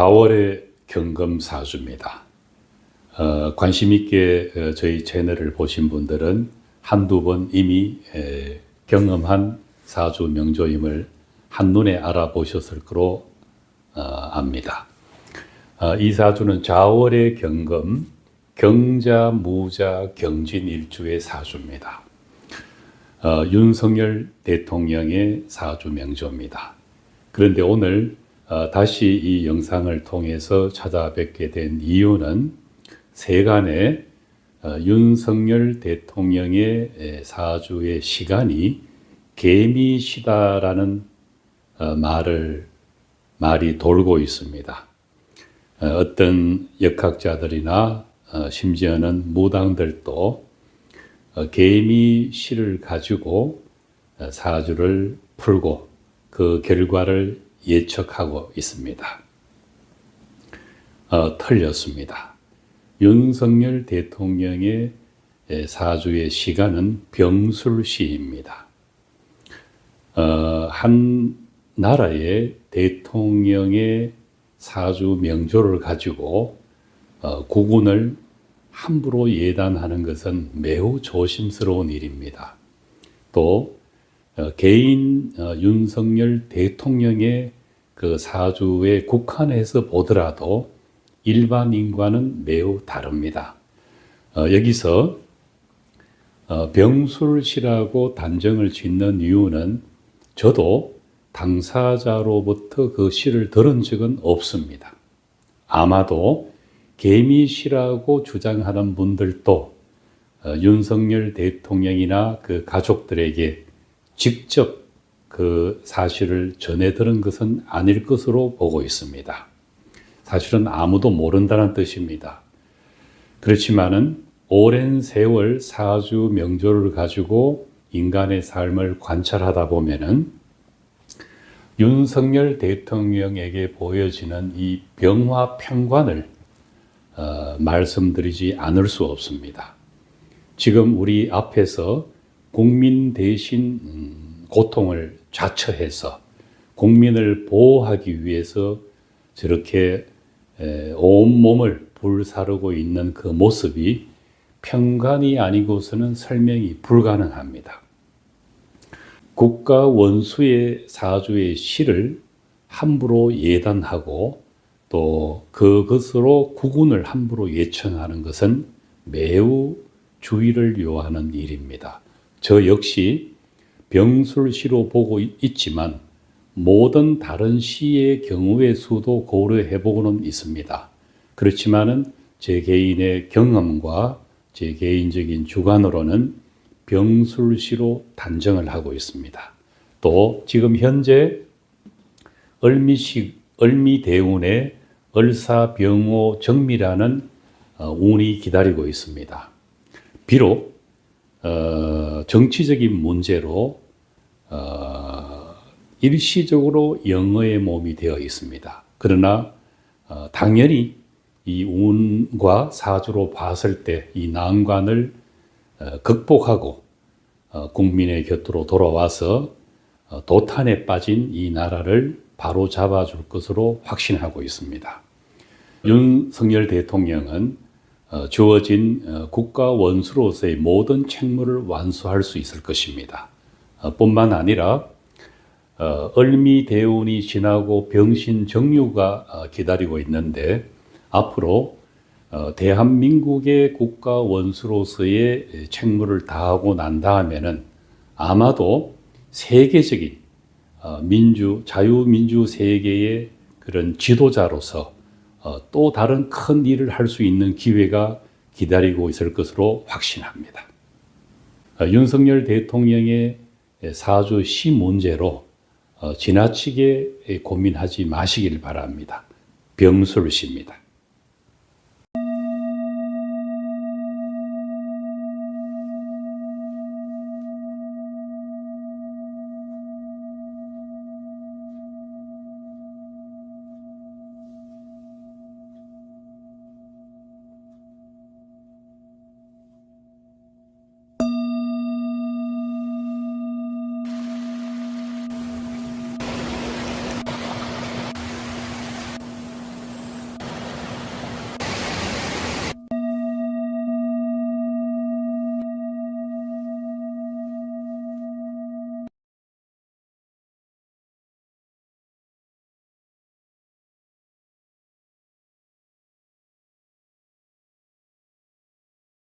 4월의 경금사주입니다. 어, 관심 있게 어, 저희 채널을 보신 분들은 한두 번 이미 에, 경험한 사주 명조임을 한눈에 알아보셨을 거로 어, 압니다. 어, 이 사주는 좌월의 경금, 경자, 무자, 경진 일주의 사주입니다. 어, 윤석열 대통령의 사주 명조입니다. 그런데 오늘 어, 다시 이 영상을 통해서 찾아뵙게 된 이유는 세간에 어, 윤석열 대통령의 에, 사주의 시간이 개미시다라는 어, 말을 말이 돌고 있습니다. 어, 어떤 역학자들이나 어, 심지어는 무당들도 어, 개미시를 가지고 어, 사주를 풀고 그 결과를 예측하고 있습니다. 어, 틀렸습니다. 윤석열 대통령의 에, 사주의 시간은 병술시입니다. 어, 한 나라의 대통령의 사주 명조를 가지고 어, 국운을 함부로 예단하는 것은 매우 조심스러운 일입니다. 또 어, 개인 어, 윤석열 대통령의 그 사주에 국한해서 보더라도 일반인과는 매우 다릅니다. 어, 여기서 어, 병술시라고 단정을 짓는 이유는 저도 당사자로부터 그 시를 들은 적은 없습니다. 아마도 개미시라고 주장하는 분들도 어, 윤석열 대통령이나 그 가족들에게 직접 그 사실을 전해 들은 것은 아닐 것으로 보고 있습니다. 사실은 아무도 모른다는 뜻입니다. 그렇지만은 오랜 세월 사주 명조를 가지고 인간의 삶을 관찰하다 보면은 윤석열 대통령에게 보여지는 이 병화 평관을 어, 말씀드리지 않을 수 없습니다. 지금 우리 앞에서 국민 대신 음, 고통을 자처해서 국민을 보호하기 위해서 저렇게 에, 온 몸을 불사르고 있는 그 모습이 평간이 아니고서는 설명이 불가능합니다. 국가 원수의 사주의 시를 함부로 예단하고 또 그것으로 국운을 함부로 예청하는 것은 매우 주의를 요하는 일입니다. 저 역시 병술시로 보고 있지만 모든 다른 시의 경우의 수도 고려해 보고는 있습니다. 그렇지만은 제 개인의 경험과 제 개인적인 주관으로는 병술시로 단정을 하고 있습니다. 또 지금 현재 을미시 을미대운의 을사병호 정미라는 어, 운이 기다리고 있습니다. 비록 어, 정치적인 문제로 어, 일시적으로 영어의 몸이 되어 있습니다. 그러나 어, 당연히 이 운과 사주로 봤을 때 이 난관을 어, 극복하고 어, 국민의 곁으로 돌아와서 어, 도탄에 빠진 이 나라를 바로 잡아줄 것으로 확신하고 있습니다. 윤석열 대통령은 어, 주어진 어, 국가 원수로서의 모든 책무를 완수할 수 있을 것입니다. 어, 뿐만 아니라 어, 을미 대운이 지나고 병신 정류가 어, 기다리고 있는데 앞으로 어, 대한민국의 국가 원수로서의 책무를 다하고 난 다음에는 아마도 세계적인 어, 민주 자유민주 세계의 그런 지도자로서 어, 또 다른 큰 일을 할 수 있는 기회가 기다리고 있을 것으로 확신합니다. 어, 윤석열 대통령의 사주 시 문제로 어, 지나치게 고민하지 마시길 바랍니다. 병술시입니다.